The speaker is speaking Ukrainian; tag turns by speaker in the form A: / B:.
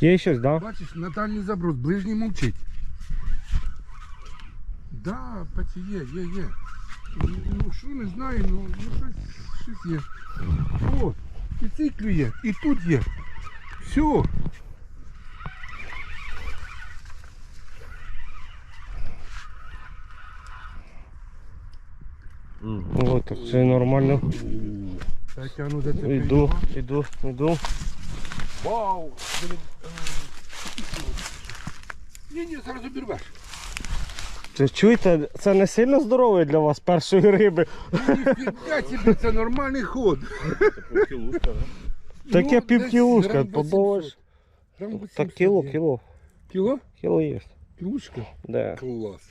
A: Є щось, да?
B: Бачиш, на дальній заброс, ближній мовчить. Да, паці є, є, є. Ну що не знаю, ну, ну щось, щось є. О, і цей клює, і тут є. Все.
A: О, так це нормально.
B: Ну
A: Іду, іду, іду.
B: Вау! Ні, ні, зараз обірвеш.
A: Це чуєте, це не сильно здоровий для вас першої риби.
B: Ніфіга собі, це нормальний ход.
A: Таке півкілушка.
B: 800.
A: Так
B: 800
A: кіло, кіло.
B: Кіло?
A: Кіло є.
B: Кілушка?
A: Да.
B: Клас.